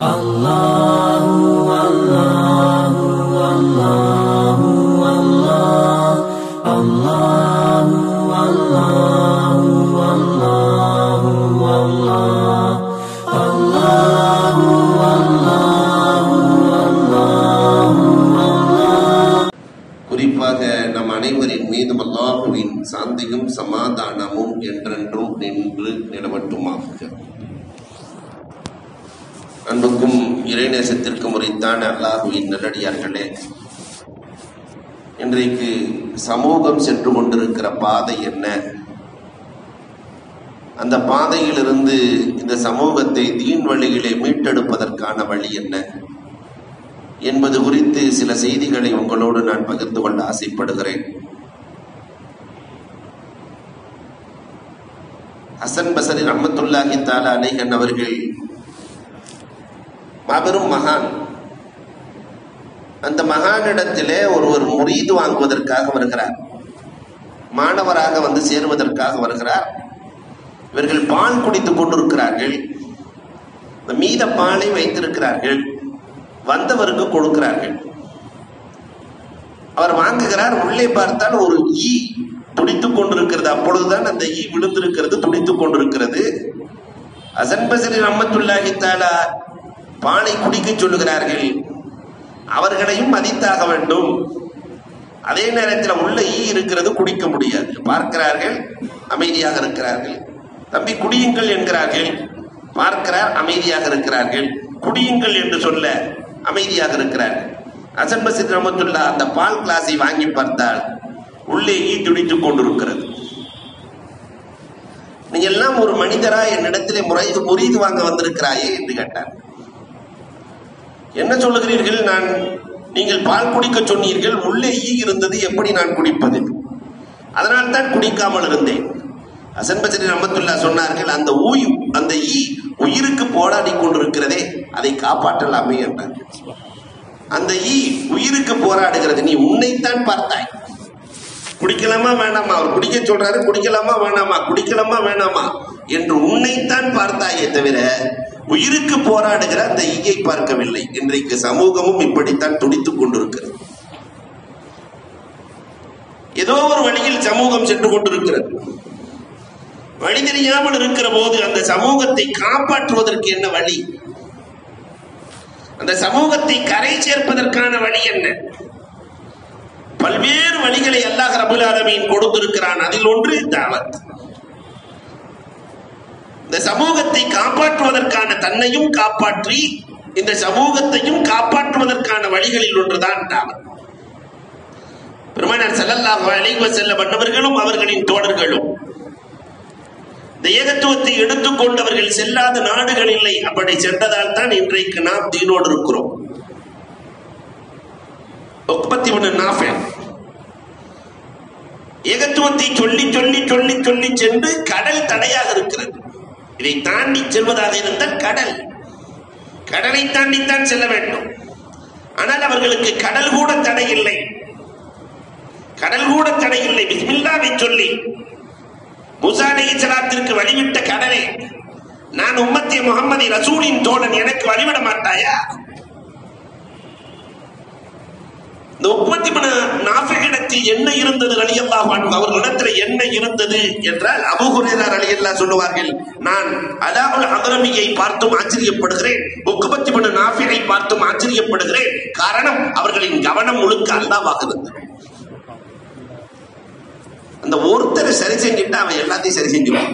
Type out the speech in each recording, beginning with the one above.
குறிப்பாக அன்புக்கும் இறைநேசத்திற்கும் உரித்தான அல்லாஹுவின் நல்லடியார்களே இன்றைக்கு சமூகம் சென்று கொண்டிருக்கிற பாதை என்ன? அந்த பாதையிலிருந்து இந்த சமூகத்தை தீன் வழியிலே மீட்டெடுப்பதற்கான வழி என்ன? என்பது குறித்து சில செய்திகளை உங்களோடு நான் பகிர்ந்து கொள்ள ஆசைப்படுகிறேன். ஹசன் பசரி ரஹமத்துல்லாஹி தாலா அலைஹன் அவர்கள் மாபெரும் மகான். அந்த மகானிடத்திலே ஒருவர் முறீது வாங்குவதற்காக வருகிறார். மாணவராக வந்து சேருவதற்காக வருகிறார். இவர்கள் பால் குடித்துக் கொண்டிருக்கிறார்கள். இந்த மீத பாலை வைத்திருக்கிறார்கள். வந்தவருக்கு கொடுக்கிறார்கள். அவர் வாங்குகிறார். உள்ளே பார்த்தால் ஒரு ஈ துடித்துக் கொண்டிருக்கிறது. அப்பொழுதுதான் அந்த ஈ விழுந்திருக்கிறது துடித்துக் கொண்டிருக்கிறது. அசன் பசரி ரம்மத்துல்லாஹி பானை குடிக்க சொல்லுகிறார்கள். அவர்களையும் மதித்தாக வேண்டும். அதே நேரத்தில் உள்ள ஈ இருக்கிறது குடிக்க முடியாது. பார்க்கிறார்கள் அமைதியாக இருக்கிறார்கள். தம்பி குடியுங்கள் என்கிறார்கள். பார்க்கிறார் அமைதியாக இருக்கிறார்கள். குடியுங்கள் என்று சொல்ல அமைதியாக இருக்கிறார்கள் அசன் பசித் ரமத்துல்லா அந்த பால் கிளாஸை வாங்கி பார்த்தால் உள்ளே ஈ துடித்துக் கொண்டிருக்கிறது. நீ எல்லாம் ஒரு மனிதரா? என்னிடத்திலே முறை முறிது வாங்க வந்திருக்கிறாயே? என்று கேட்டார். என்ன சொல்லுகிறீர்கள்? நான் நீங்கள் பால் குடிக்க சொன்னீர்கள் உள்ளே ஈ இருந்தது எப்படி நான் குடிப்பது? அதனால் தான் குடிக்காமல் இருந்தேன். அசன் பசரி ரமத்துல்லா சொன்னார்கள் அந்த ஊய் அந்த ஈ உயிருக்கு போராடி கொண்டிருக்கிறதே அதை காப்பாற்றலாமே என்றார். அந்த ஈ உயிருக்கு போராடுகிறது நீ உன்னைத்தான் பார்த்தாய். குடிக்கலாமா வேணாமா? அவர் குடிக்க சொல்றாரு குடிக்கலாமா வேணாமா? குடிக்கலாமா வேணாமா? என்று உன்னைத்தான் பார்த்தாயே தவிர உயிருக்கு போராடுகிற அந்த ஈயை பார்க்கவில்லை. இன்றைக்கு சமூகமும் இப்படித்தான் துடித்துக் கொண்டிருக்கிறது. ஏதோ ஒரு வழியில் சமூகம் சென்று கொண்டிருக்கிறது. வழி தெரியாமல் இருக்கிற போது அந்த சமூகத்தை காப்பாற்றுவதற்கு என்ன வழி? அந்த சமூகத்தை கரை சேர்ப்பதற்கான வழி என்ன? பல்வேறு வழிகளை அல்லாஹ் ரபுல் ஆலமீன் கொடுத்திருக்கிறான். அதில் ஒன்று தாவத். இந்த சமூகத்தை காப்பாற்றுவதற்கான தன்னையும் காப்பாற்றி இந்த சமூகத்தையும் காப்பாற்றுவதற்கான வழிகளில் ஒன்றுதான் தாவத். பெருமானார் செல்லல்லாஹ் அலைஹி செல்ல மன்னவர்களும் அவர்களின் தோழர்களும். இந்த ஏகத்துவத்தை எடுத்துக்கொண்டவர்கள் செல்லாத நாடுகள் இல்லை. அப்படி சென்றதால் தான் இன்றைக்கு நாம் தீனோடு இருக்கிறோம். உற்பத்தி நாஃபே ஏகத்துவத்தை சொல்லி சொல்லி சொல்லி சொல்லி சென்று கடல் தடையாக இருக்கிறது. இதை தாண்டி செல்வதாக இருந்தால் கடல். கடலை தாண்டித்தான் செல்ல வேண்டும். ஆனால் அவர்களுக்கு கடல் கூட தடை இல்லை. கடல் கூட தடை இல்லை. பிஸ்மில்லாவை சொல்லி முசா அலைஹிஸ்ஸலாத்திற்கு வழிவிட்ட கடலே நான் உம்மத்தி முகமது ரசூலின் தோழன் எனக்கு வழிவிட மாட்டாயா? இந்த உற்பத்தி நாஃபிகிடத்தில் என்ன இருந்தது அலியல்லாஹ் அவர்களிடத்தில் என்ன இருந்தது என்றால் அபுஹுரேரார் அலியல்லா சொல்லுவார்கள் நான் அலாவுல் அகரமியை பார்த்தும் ஆச்சரியப்படுகிறேன் உக்குபத்தி பண்ண நாஃபிகை பார்த்தும் ஆச்சரியப்படுகிறேன். காரணம் அவர்களின் கவனம் முழுக்க அல்லாவாக இருந்தது அந்த ஒருத்தரை சரி செஞ்சுட்டா அவன் எல்லாத்தையும் சரி செஞ்சுவான்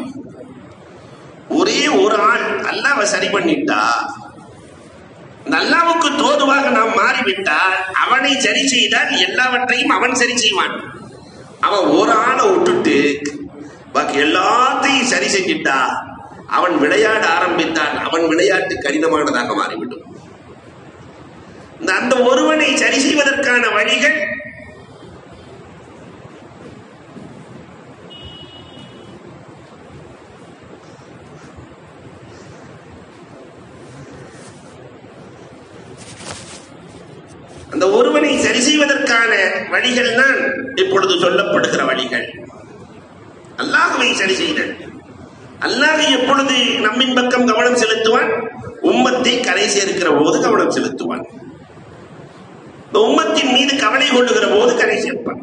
ஒரே ஒரு ஆள் அல்லாவை சரி பண்ணிட்டா நல்லாவுக்கு தோதுவாக நாம் மாறிவிட்டால் அவனை சரி செய்தால் எல்லாவற்றையும் அவன் சரி செய்வான். அவன் ஒரு ஆளை விட்டுட்டு பாக்கி எல்லாத்தையும் சரி செஞ்சிட்டா அவன் விளையாட ஆரம்பித்தால் அவன் விளையாட்டு கடினமானதாக மாறிவிடும். அந்த ஒருவனை சரி செய்வதற்கான வழிகள் அந்த ஒருவனை சரி செய்வதற்கான வழிகள் தான் இப்பொழுது சொல்லப்படுகிற வழிகள். அல்லாஹுவை சரி செய்தல் அல்லாஹ் எப்பொழுது நம்மின் பக்கம் கவனம் செலுத்துவான்? உம்மத்தை கரை சேர்க்கிற போது கவனம் செலுத்துவான். இந்த உம்மத்தின் மீது கவலை கொள்ளுகிற போது கரை சேர்ப்பான்.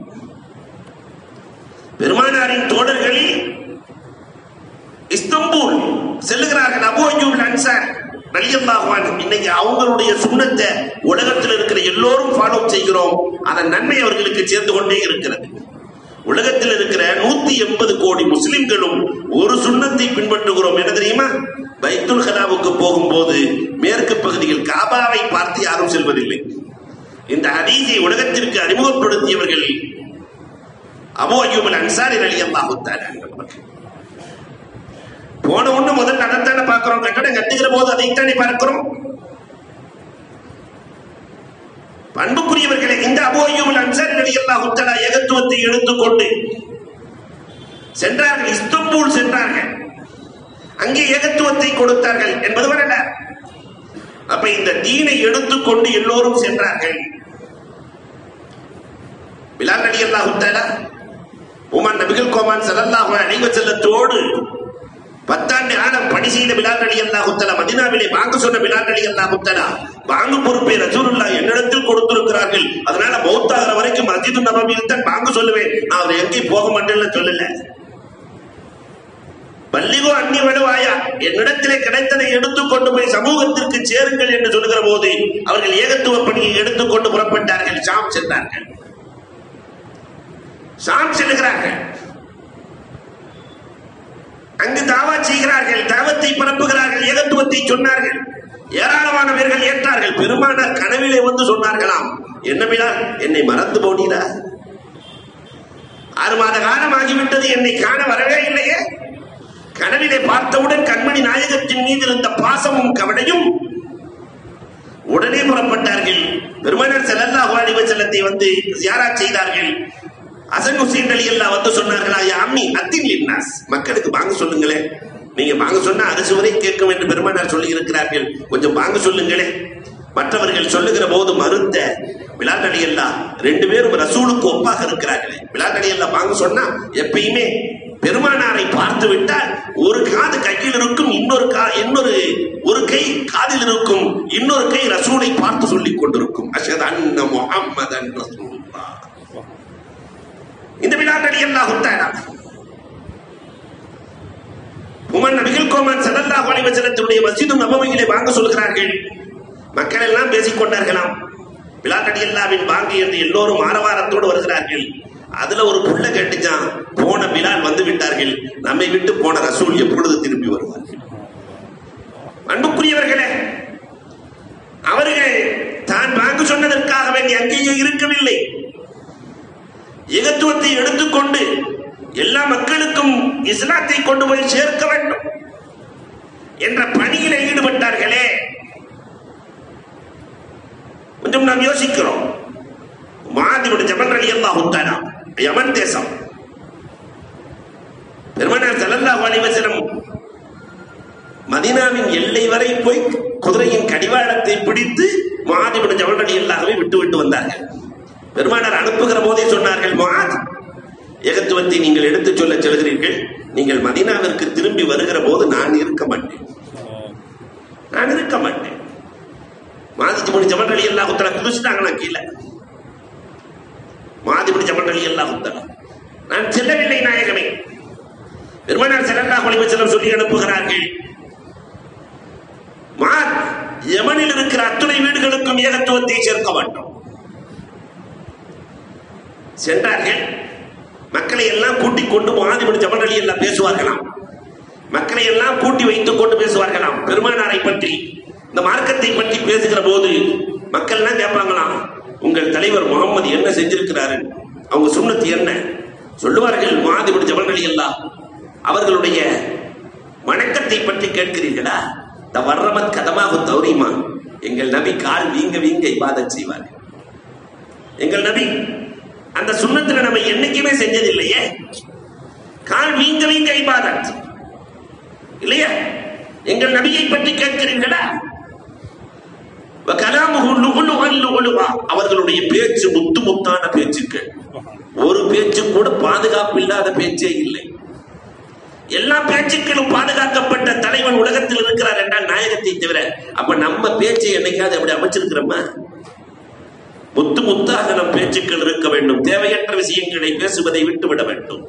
பெருமானாரின் தோழர்களில் இஸ்தம்பூல் செல்லுகிறார்கள் அபு அய்யூப் அன்சார் ரலியல்லாஹுவான் இன்னைக்கு அவங்களுடைய சுண்ணத்தை உலகத்தில் இருக்கிற எல்லோரும் ஃபாலோ செய்கிறோம். அதன் நன்மை அவர்களுக்கு சேர்ந்து கொண்டே இருக்கிறது. உலகத்தில் இருக்கிற நூத்தி எண்பது கோடி முஸ்லிம்களும் ஒரு சுண்ணத்தை பின்பற்றுகிறோம். என்ன தெரியுமா? பைத்துல் கலாவுக்கு போகும்போது மேற்கு பகுதியில் காபாவை பார்த்து யாரும் செல்வதில்லை. இந்த ஹதீஸை உலகத்திற்கு அறிமுகப்படுத்தியவர்கள் அபு அய்யூப் அன்சாரி ரலியல்லாஹு போன ஒண்ணு முதல் அதைத்தானே பார்க்கிறோம். கட்டடம் கட்டுகிற போது அதைத்தானே பார்க்கிறோம். அன்புக்குரியவர்களே இந்த அபோயும் அன்சாரி ரலியல்லாஹு தஆலா ஏகத்துவத்தை எடுத்துக்கொண்டு சென்றார்கள் இஸ்தம்பூல் சென்றார்கள். அங்கே ஏகத்துவத்தை கொடுத்தார்கள் என்பது வரல அப்ப இந்த தீனை எடுத்துக்கொண்டு எல்லோரும் சென்றார்கள். பிலால் ரலியல்லாஹு அல்லாஹு உமன் நபிகள் கோமான் ஸல்லல்லாஹு அலைஹி செல்லத்தோடு பத்தாண்டு காலம் பணி செய்த பிலால் அலி அல்லாஹுத்தலா மதினாவிலே வாங்க சொன்ன பிலால் அலி அல்லாஹுத்தலா பாங்கு பொறுப்பை ரசூலுல்லா என்னிடத்தில் கொடுத்திருக்கிறார்கள். அதனால மௌத்தாகிற வரைக்கும் மஸ்ஜிது நபவியில் தான் பாங்கு சொல்லுவேன். நான் அவர் எங்கேயும் போக மாட்டேன்னு சொல்லல. பள்ளிகோ அன்னி வலுவாயா என்னிடத்திலே கிடைத்ததை எடுத்துக்கொண்டு போய் சமூகத்திற்கு சேருங்கள் என்று சொல்லுகிற போது அவர்கள் ஏகத்துவ பணியை எடுத்துக்கொண்டு புறப்பட்டார்கள். சாம் சென்றார்கள். சாம் செல்லுகிறார்கள் அங்கு தாவா செய்கிறார்கள் தாவத்தை பரப்புகிறார்கள் ஏகத்துவத்தை சொன்னார்கள். ஏராளமானவர்கள் ஏற்றார்கள். பெருமானார் கனவிலே வந்து சொன்னார்களாம் என்ன என்னை மறந்து போனீரா? ஆறு மாத காலம் ஆகிவிட்டது என்னை காண வரவே இல்லையே? கனவிலே பார்த்தவுடன் கண்மணி நாயகத்தின் மீது இருந்த பாசமும் கவலையும் உடனே புறப்பட்டார்கள். பெருமானார் செல்லல்லா அலைஹி வந்து ஜியாரத் செய்தார்கள். அசன் ஹுசைன் அலி அல்லா வந்து சொன்னார்களா? யா அம்மி அத்தின் லின்னாஸ். மக்களுக்கு வாங்க சொல்லுங்களேன் நீங்க வாங்க சொன்னா அரசு வரை கேட்கும் என்று பெருமானார் சொல்லி இருக்கிறார்கள் கொஞ்சம் வாங்க சொல்லுங்களேன் மற்றவர்கள் சொல்லுகிற போது மறுத்த விளாட்டடி எல்லாம் ரெண்டு பேரும் ரசூலுக்கு ஒப்பாக இருக்கிறார்களே. விளாட்டடி எல்லாம் வாங்க சொன்னா எப்பயுமே பெருமானாரை பார்த்து விட்டால் ஒரு காது கையில் இருக்கும் இன்னொரு கா இன்னொரு ஒரு கை காதில் இருக்கும் இன்னொரு கை ரசூலை பார்த்து சொல்லிக் கொண்டிருக்கும். அஷத் அன்ன முஹம்மதன் ரசூலுல்லாஹ். இந்த வினாட்டடி எல்லாம் உண்டானா உமன் நபிகள் கோமான் சல்லல்லாஹு அலைஹி வஸல்லத்துடைய மஸ்ஜிது வாங்க சொல்கிறார்கள் மக்கள் எல்லாம் பேசிக் கொண்டார்களாம். விழாக்கடி எல்லாவின் வாங்கி என்று எல்லோரும் ஆரவாரத்தோடு வருகிறார்கள். அதுல ஒரு புள்ள கேட்டுச்சான் போன பிலால் வந்து விட்டார்கள். நம்மை விட்டு போன ரசூல் எப்பொழுது திரும்பி வருவார்கள்? அன்புக்குரியவர்களே அவர்கள் தான் வாங்க சொன்னதற்காக வேண்டி அங்கேயே இருக்கவில்லை. ஏகத்துவத்தை எடுத்துக்கொண்டு எல்லா மக்களுக்கும் இஸ்லாத்தை கொண்டு போய் சேர்க்க வேண்டும் என்ற பணியில் ஈடுபட்டார்களே. கொஞ்சம் நாம் யோசிக்கிறோம். மாதிரி ஜபல் அலி அல்லா உத்தானா யமன் தேசம். பெருமனார் ஸல்லல்லாஹு அலைஹி மதினாவின் மதீனாவின் எல்லை வரை போய் குதிரையின் கடிவாளத்தை பிடித்து மாதிரி ஜபல் அலி அல்லாஹ்வை விட்டு விட்டு வந்தார்கள். பெருமானார் அனுப்புகிற போதே சொன்னார்கள் மாத் ஏகத்துவத்தை நீங்கள் எடுத்துச் சொல்ல செல்கிறீர்கள். நீங்கள் மதீனாவிற்கு திரும்பி வருகிற போது நான் இருக்க மாட்டேன். நான் இருக்க மாட்டேன். மாதிபுடி ஜபல் அலி அல்லாஹ் உத்தரா குதிச்சுட்டாங்களா கீழே. மாதிபுடி ஜபல் அலி அல்லாஹ் நான் செல்லவில்லை நாயகமே. பெருமானார் செல்லல்லா கொலைவச்சலம் சொல்லி அனுப்புகிறார்கள். மாத் யமனில் இருக்கிற அத்துணை வீடுகளுக்கும் ஏகத்துவத்தை சேர்க்க வேண்டும். சென்றார்கள். மக்களை எல்லாம் கூட்டிக் கொண்டு மாதிபடி ஜபல் அலி எல்லாம் பேசுவார்களாம். மக்களை எல்லாம் கூட்டி வைத்துக் கொண்டு பேசுவார்களாம். பெருமானாரை பற்றி இந்த மார்க்கத்தை பற்றி பேசுகிற போது மக்கள் எல்லாம் கேட்பாங்களாம்? உங்கள் தலைவர் முகமது என்ன செஞ்சிருக்கிறாரு? அவங்க சுண்ணத்து என்ன? சொல்லுவார்கள் மாதிபடி ஜபல் அலி எல்லாம் அவர்களுடைய வணக்கத்தை பற்றி கேட்கிறீர்களா? த வர்றமத் கதமாக தௌரிமா. எங்கள் நபி கால் வீங்க வீங்க இபாதத் செய்வார்கள். எங்கள் நபி அந்த சுண்ணத்துல நம்ம என்னைக்குமே செஞ்சதில்லையே? கால் வீங்க வீங்க இல்லையா? எங்கள் நபியை பற்றி கேட்கிறீர்களா? அவர்களுடைய பேச்சு முத்து முத்தான பேச்சுக்கள் ஒரு பேச்சு கூட பாதுகாப்பு இல்லாத பேச்சே இல்லை. எல்லா பேச்சுக்களும் பாதுகாக்கப்பட்ட தலைவன் உலகத்தில் இருக்கிறார் என்றால் நாயகத்தை தவிர அப்ப நம்ம பேச்சை என்னைக்காவது அப்படி அமைச்சிருக்கிறோமா? முத்து முத்தாக நம் பேச்சுக்கள் இருக்க வேண்டும். தேவையற்ற விஷயங்களை பேசுவதை விட்டுவிட வேண்டும்.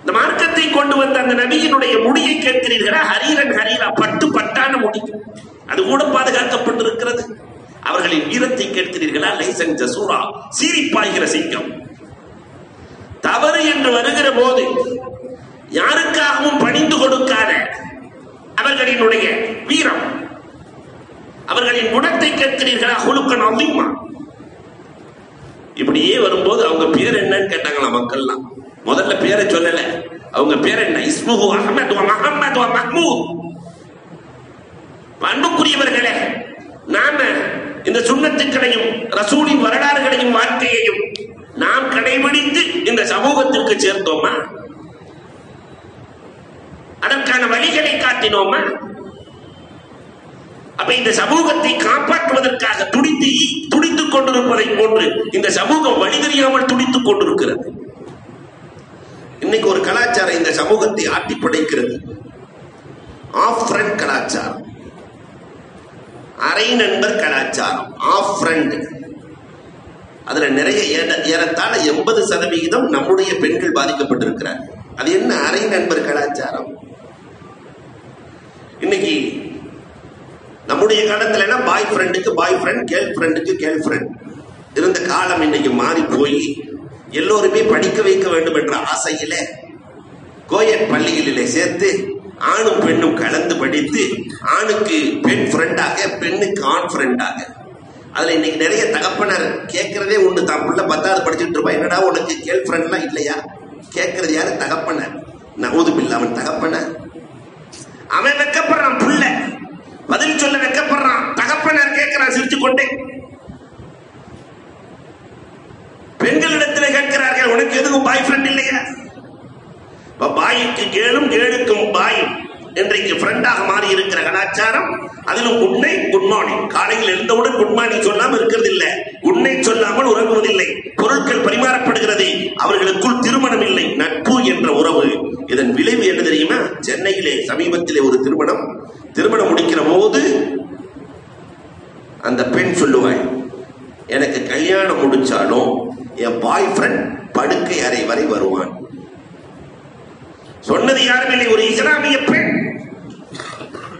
இந்த மார்க்கத்தை கொண்டு வந்த அந்த நபியினுடைய முடியை கேட்கிறீர்களா? ஹரீரன் ஹரீரா பட்டு பட்டான முடி அது கூட பாதுகாக்கப்பட்டிருக்கிறது. அவர்களின் வீரத்தை கேட்கிறீர்களா? லைசன் ஜசூரா சீரிப்பாய்கிற சிங்கம். தவறு என்று வருகிற போது யாருக்காகவும் பணிந்து கொடுக்காத அவர்களினுடைய வீரம். அவர்களின் குணத்தை கேட்கிறீர்களா? ஹுலுக்கன் அதிகமா இப்படியே வரும்போது அவங்க பேர் என்னன்னு கேட்டாங்களா மக்கள்லாம். முதல்ல பேரை சொல்லல. அவங்க பேர் என்ன? இஸ்முஹு அஹமத் வ மஹமூத். அன்புக்குரியவர்களே நாம இந்த சுண்ணத்துக்களையும் ரசூலின் வரலாறுகளையும் வாழ்க்கையையும் நாம் கடைபிடித்து இந்த சமூகத்திற்கு சேர்த்தோமா? அதற்கான வழிகளை காட்டினோமா? அப்ப இந்த சமூகத்தை காப்பாற்றுவதற்காக துடித்து துடித்துக் கொண்டிருப்பதை போன்று இந்த சமூகம் வழி தெரியாமல் துடித்துக் கொண்டிருக்கிறது. இன்னைக்கு ஒரு கலாச்சாரம் இந்த சமூகத்தை ஆட்டி படைக்கிறது. ஆஃப் ஃப்ரண்ட் கலாச்சாரம். அரை நண்பர் கலாச்சாரம். ஆஃப் ஃப்ரண்ட் அதுல நிறைய ஏற- ஏறத்தாழ எண்பது சதவிகிதம் நம்முடைய பெண்கள் பாதிக்கப்பட்டிருக்கிறார் அது என்ன அரை நண்பர் கலாச்சாரம்? இன்னைக்கு நம்முடைய காலத்துல பாய் ஃப்ரெண்டுக்கு பாய் ஃப்ரெண்ட் கேர்ள் ஃப்ரெண்டுக்கு கேர்ள் ஃப்ரெண்ட் இருந்த காலம் இன்னைக்கு மாறி போய் எல்லோருமே படிக்க வைக்க வேண்டும் என்ற ஆசையில கோயட் பள்ளிகளிலே சேர்த்து ஆணும் பெண்ணும் கலந்து படித்து ஆணுக்கு பெண் ஃப்ரெண்டாக பெண்ணுக்கு ஆண் ஃப்ரெண்டாக அதுல இன்னைக்கு நிறைய தகப்பனர் கேட்கறதே உண்டு. தான் பிள்ளை பத்தாவது படிச்சுட்டு இருப்பா. என்னடா உனக்கு கேர்ள் ஃப்ரெண்ட்லாம் இல்லையா? கேட்கறது யாரு? தகப்பனர். நவுது பில்ல அவன் தகப்பன. அவன் வெக்கப்படுறான் புள்ள. பதில் சொல்ல வெக்கப்படுறான். தகப்பனர் கேட்கிறார் சிரிச்சு கொண்டே பெண்களிடத்தில் கேட்கிறார்கள் உனக்கு எதுவும் பாய் ஃப்ரெண்ட் இல்லையா? இப்ப பாய்க்கு கேளும் கேளுக்கும் பாய் இன்றைக்கு ஃப்ரெண்டாக மாறி இருக்கிற கலாச்சாரம் அதிலும் உன்னை குட் மார்னிங் காலையில் எழுந்தவுடன் குட் மார்னிங் சொல்லாமல் இருக்கிறது இல்லை உன்னை சொல்லாமல் உறங்குவதில்லை. பொருட்கள் பரிமாறப்படுகிறது. அவர்களுக்குள் திருமணம் இல்லை. நட்பு இதன் விளைவு என்ன தெரியுமா? சென்னையிலே சமீபத்திலே ஒரு திருமணம். திருமணம் முடிக்கிற போது அந்த பெண் சொல்லுவாள் எனக்கு கல்யாணம் முடிச்சாலும் என் பாய் ஃப்ரெண்ட் படுக்கை அறை வரை வருவான். சொன்னது யாரும் இல்லை. ஒரு இஸ்லாமிய பெண்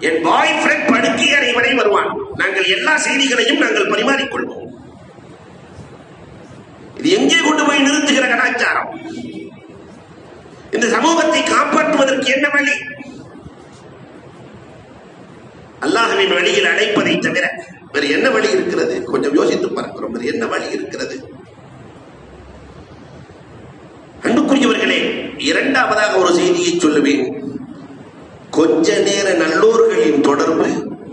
என் பாய் ஃப்ரெண்ட் படுக்கை அறை வரை வருவான். நாங்கள் எல்லா செய்திகளையும் நாங்கள் பரிமாறிக்கொள்வோம். இது எங்கே கொண்டு போய் நிறுத்துகிற கலாச்சாரம்? இந்த சமூகத்தை காப்பாற்றுவதற்கு என்ன வழி? அல்லாஹ்வின் வழியில் அழைப்பதை தவிர வேறு என்ன வழி இருக்கிறது? கொஞ்சம் யோசித்து பார்க்கிறோம். வேறு என்ன வழி இருக்கிறது? அன்புக்குரியவர்களே இரண்டாவதாக ஒரு செய்தியை சொல்லுவேன். கொஞ்ச நேர நல்லோர்களின் தொடர்பு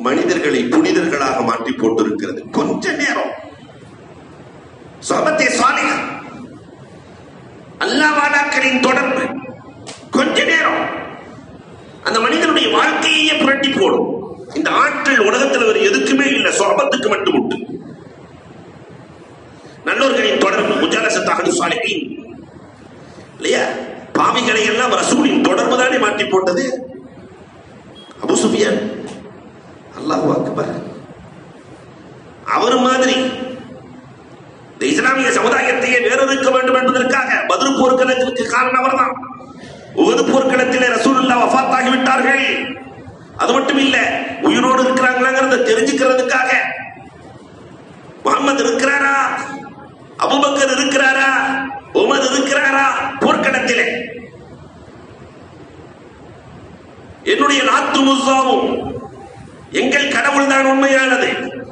மனிதர்களை புனிதர்களாக மாற்றி போட்டிருக்கிறது. கொஞ்ச நேரம். சபத்தை சாலிக அல்லாவாடாக்களின் தொடர்பு அந்த மனிதனுடைய வாழ்க்கையே புரட்டி போடும். இந்த ஆற்றல் உலகத்தில் ஒரு எதுக்குமே இல்லை. சொபத்துக்கு மட்டும் உண்டு. நல்லோர்களின் தொடர்பு முஜாலசத்தாக சாலிகின் இல்லையா? பாவிகளை எல்லாம் ரசூலின் தொடர்பு தானே மாற்றி போட்டது. அபு சுஃபியான். அல்லாஹ் அக்பர். அவர் மாதிரி. இந்த இஸ்லாமிய சமுதாயத்தையே வேறொருக்க வேண்டும் என்பதற்காக பதில் போர்க்களத்திற்கு காரணம் அவர்தான். உகது போர்க்களத்திலே ரசூலுல்லா வஃபாத்தாகி விட்டார்கள் அது மட்டும் இல்ல உயிரோடு இருக்கிறாங்களாங்கிறத தெரிஞ்சுக்கிறதுக்காக. முகமது இருக்கிறாரா? அபுபக்கர் இருக்கிறாரா? உமது இருக்கிறாரா? போர்க்களத்திலே. என்னுடைய நாத்து முசாவும் எங்கள் கடவுள் தான் உண்மையானது.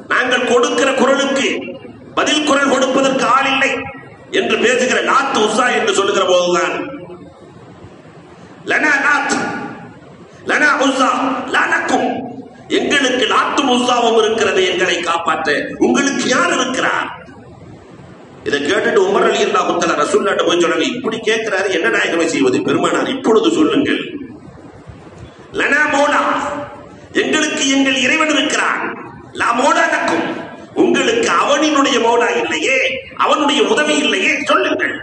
நாங்கள் கொடுக்கிற குரலுக்கு பதில் குரல் கொடுப்பதற்கு ஆள் இல்லை என்று பேசுகிற நாத்து உசா என்று சொல்லுகிற போதுதான் லனா நாத் லனா உஸ்ஸா லனக்கும். எங்களுக்கு நாத்து உஸ்ஸாவும் இருக்கிறது எங்களை காப்பாற்ற. உங்களுக்கு யார் இருக்கிறார்? இதை கேட்டுட்டு உமர் அலி அல்லா முத்தல ரசூல்லாட்ட போய் சொன்னாங்க இப்படி கேட்கிறாரு என்ன நாயகமே செய்வது? பெருமானார் இப்பொழுது சொல்லுங்கள். லனா மோலா எங்களுக்கு எங்கள் இறைவன் இருக்கிறான். லா மோலா நக்கும் உங்களுக்கு அவனினுடைய மோலா இல்லையே அவனுடைய உதவி இல்லையே சொல்லுங்கள்.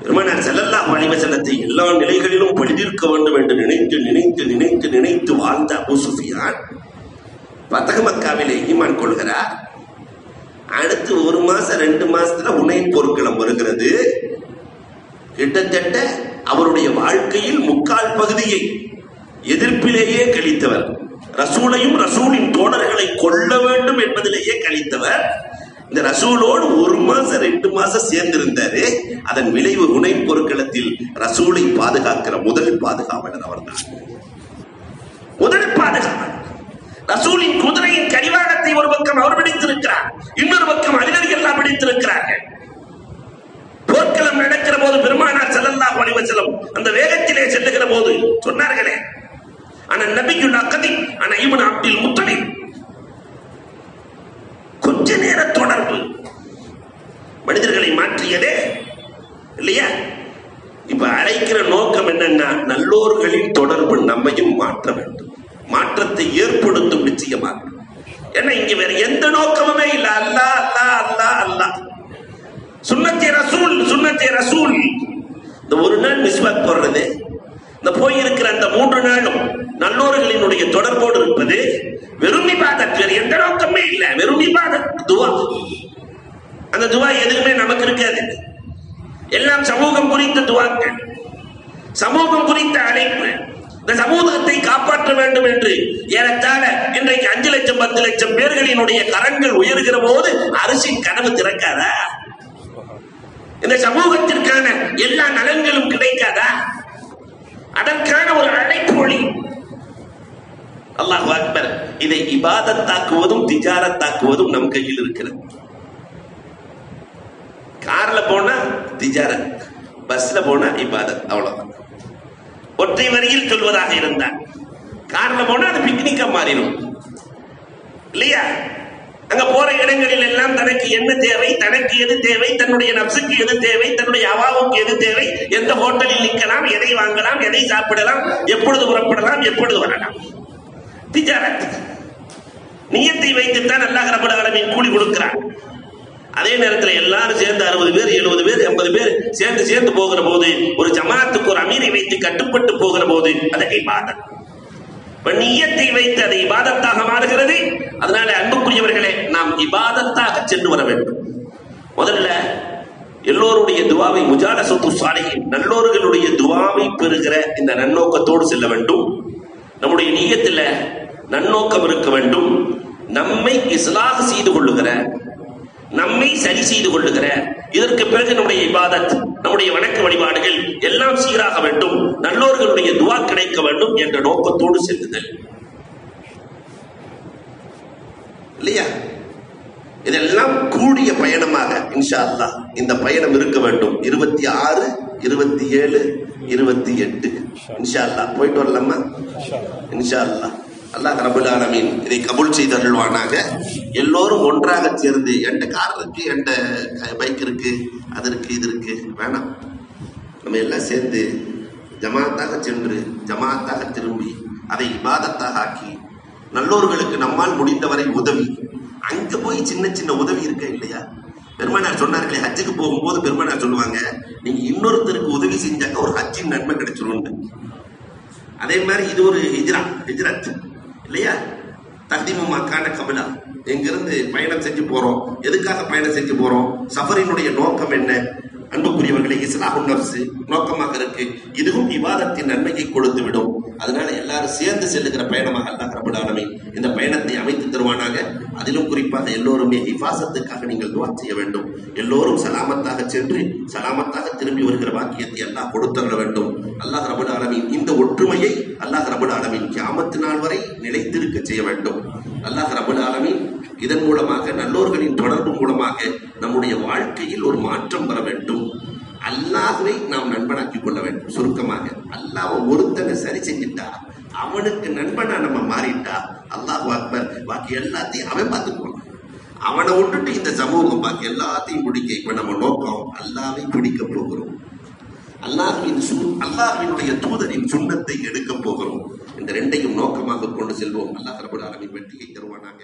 பெருமானார் ஸல்லல்லாஹு அலைஹி எல்லா நிலைகளிலும் படித்திருக்க வேண்டும் என்று நினைத்து நினைத்து நினைத்து நினைத்து வாழ்ந்த அபு சுஃபியான் பத்தக மக்காவிலே ஈமான் கொள்கிறார். அடுத்து ஒரு மாசம் ரெண்டு மாசத்துல உணை போர்க்களம் வருகிறது. கிட்டத்தட்ட அவருடைய வாழ்க்கையில் முக்கால் பகுதியை எதிர்ப்பிலேயே கழித்தவர். ரசூலையும் ரசூலின் தோழர்களை கொல்ல வேண்டும் என்பதிலேயே கழித்தவர். இந்த ரசூலோடு ஒரு மாசம் ரெண்டு மாசம் சேர்ந்திருந்தாரு. அதன் விளைவு உணை பொருட்களத்தில் ரசூலை பாதுகாக்கிற முதல் பாதுகாவலர் அவர் தான் முதல் பாதுகாவலர். ரசூலின் குதிரையின் கடிவாளத்தை ஒரு பக்கம் அவர் பிடித்திருக்கிறார் இன்னொரு பக்கம் அறிஞர்கள் எல்லாம் பிடித்திருக்கிறார்கள். போர்க்களம் நடக்கிற போது பெருமானார் செல்லல்லா அலைஹி செல்லும் அந்த வேகத்திலே செல்லுகிற போது சொன்னார்களே ஆனா நபிக்குள்ள அக்கதி ஆனா இவன் அப்துல் முத்தலிப். கொஞ்ச நேரத்தோட மரபு மனிதர்களை மாற்றியதே இல்லையா? இப்ப அழைக்கிற நோக்கம் என்னன்னா நல்லோர்களின் தொடர்பு நம்மையும் மாற்ற வேண்டும். மாற்றத்தை ஏற்படுத்தும் நிச்சயமாக. ஏன்னா இங்க வேற எந்த நோக்கமுமே இல்ல. அல்லா அல்லா அல்லா அல்லா. சுண்ணத்தை ரசூல் சுண்ணத்தை ரசூல். இந்த ஒரு நாள் மிஸ்வாக் போடுறது. இந்த போயிருக்கிற அந்த மூன்று நாளும் நல்லோர்களினுடைய தொடர்போடு இருப்பது வெறும் இபாதத் வேறு எந்த நோக்கமே இல்லை. வெறும் இபாதத் துவா. அந்த துவா எதுவுமே நமக்கு இருக்காது. எல்லாம் சமூகம் குறித்த துவாக்கள். சமூகம் குறித்த அழைப்பு. இந்த சமூகத்தை காப்பாற்ற வேண்டும் என்று ஏறத்தாழ இன்றைக்கு அஞ்சு லட்சம் பத்து லட்சம் பேர்களினுடைய கரங்கள் உயர்கிற போது அரசின் கனவு திறக்காதா? இந்த சமூகத்திற்கான எல்லா நலன்களும் கிடைக்காதா? அதற்கான ஒரு அழைப்பு மொழி அல்லாஹ் அக்பர் இதை இபாதத்தாக்குவதும் திஜாரத்தாக்குவதும் நம் கையில் இருக்கிறது. கார்ல போனா திஜாரத் பஸ்ல போனா இபாதத் அவ்வளவுதான். ஒற்றை வரியில் சொல்வதாக இருந்தால் கார்ல போனா அது பிக்னிக்கா மாறிடும். இல்லையா? அங்க போற இடங்களில் எல்லாம் தனக்கு என்ன தேவை? தனக்கு எது தேவை? தன்னுடைய நப்சுக்கு எது தேவை? தன்னுடைய அவாவுக்கு எது தேவை? எந்த ஹோட்டலில் நிற்கலாம்? எதை வாங்கலாம்? எதை சாப்பிடலாம்? எப்பொழுது புறப்படலாம்? எப்பொழுது வரலாம்? திஜாரத். நியத்தை வைத்துத்தான் அல்லாஹ் ரப்பல் ஆலமீன் கூலி கொடுக்கிறான். அதே நேரத்தில் எல்லாரும் சேர்ந்து அறுபது பேர் எழுபது பேர் எண்பது பேர் சேர்ந்து சேர்ந்து போகிற போது ஒரு ஜமாத்துக்கு ஒரு அமீரை வைத்து கட்டுப்பட்டு போகிற போது அதை இபாதத். நீயத்தை வைத்து அதை இபாதத்தாக மாறுகிறது. அதனால அன்புக்குரியவர்களே நாம் இபாதத்தாக சென்று வர வேண்டும். முதல்ல எல்லோருடைய துவாவை முஜால சொத்து சாலையில் நல்லோர்களுடைய துவாவை பெறுகிற இந்த நன்னோக்கத்தோடு செல்ல வேண்டும். நம்முடைய நீயத்தில் நன்னோக்கம் இருக்க வேண்டும். நம்மை இஸ்லாக செய்து கொள்ளுகிற நம்மை சரி செய்து கொள்ளுகிற இதற்கு பிறகு நம்முடைய இபாதத் நம்முடைய வணக்க வழிபாடுகள் எல்லாம் சீராக வேண்டும் நல்லோர்களுடைய துவா கிடைக்க வேண்டும் என்ற நோக்கத்தோடு செல்லுதல் இல்லையா? இதெல்லாம் கூடிய பயணமாக இன்ஷா அல்லாஹ் இந்த பயணம் இருக்க வேண்டும். இருபத்தி ஆறு இருபத்தி ஏழு இருபத்தி எட்டு இன்ஷா அல்லாஹ் போயிட்டு வரலாமா? இன்ஷா அல்லாஹ் அல்லாஹ் ரபுல் ஆலமீன் இதை கபூல் செய்து அருள்வானாக. எல்லோரும் ஒன்றாக சேர்ந்து என்கிட்ட கார் இருக்கு என்கிட்ட பைக் இருக்கு அது இருக்கு இது இருக்கு. வேணாம். நம்ம எல்லாம் சேர்ந்து ஜமாத்தாக சென்று ஜமாத்தாக திரும்பி அதை இபாதத்தாக ஆக்கி நல்லோர்களுக்கு நம்மால் முடிந்தவரை உதவி. அங்க போய் சின்ன சின்ன உதவி இருக்க இல்லையா? பெருமானார் சொன்னார்களே ஹஜ்ஜுக்கு போகும்போது பெருமானார் சொல்லுவாங்க நீங்க இன்னொருத்தருக்கு உதவி செஞ்சாக்க ஒரு ஹஜ்ஜின் நன்மை கிடைச்சிரும் அதே மாதிரி இது ஒரு ஹிஜ்ரா ஹிஜ்ரத் இல்லையா? தக்திமுமாக்கான கபிலா. எங்கிருந்து பயணம் செஞ்சு போறோம்? எதுக்காக பயணம் செஞ்சு போறோம்? சஃபரினுடைய நோக்கம் என்ன? அன்புக்குரியவர்களை இஸ்லாஹு நப்சு நோக்கமாக இருக்கு. இதுவும் விவாதத்தின் நன்மையை கொடுத்து விடும் அதனால எல்லாரும் சேர்ந்து செல்லுகிற பயணமாக அல்லாஹ் ரபுல் இந்த பயணத்தை அமைத்து தருவானாக. அதிலும் குறிப்பாக எல்லோருமே இபாசத்துக்காக நீங்கள் துவா செய்ய வேண்டும். எல்லோரும் சலாமத்தாக சென்று சலாமத்தாக திரும்பி வருகிற வாக்கியத்தை அல்லாஹ் கொடுத்தர வேண்டும். அல்லாஹ் ரபுல் ஆலமீன் இந்த ஒற்றுமையை அல்லாஹ் ரபுல் ஆலமீன் கியாமத்து நாள் வரை நிலைத்திருக்க செய்ய வேண்டும். அல்லாஹ் ரபுல் ஆலமி இதன் மூலமாக நல்லோர்களின் தொடர்பு மூலமாக நம்முடைய வாழ்க்கையில் ஒரு மாற்றம் வர வேண்டும். அல்லாஹுவை நாம் நண்பனாக்கி கொள்ள வேண்டும். சுருக்கமாக அல்லாஹ் ஒருத்தனை சரி செஞ்சுட்டா அவனுக்கு நண்பனா நம்ம மாறிட்டா அல்லாஹ் அக்பர் பாக்கி எல்லாத்தையும் அவன் பார்த்துக்குவான். அவனை விட்டுட்டு இந்த சமூகம் பாக்கி எல்லாத்தையும் பிடிக்க இப்ப நம்ம நோக்கம் அல்லாவை பிடிக்க போகிறோம். அல்லாஹின் சு அல்லாஹ்வினுடைய தூதரின் சுண்ணத்தை எடுக்க போகிறோம். இந்த ரெண்டையும் நோக்கமாக கொண்டு செல்வோம். அல்லாஹ் ரபுல் ஆலமீன் வெற்றியை தருவானாங்க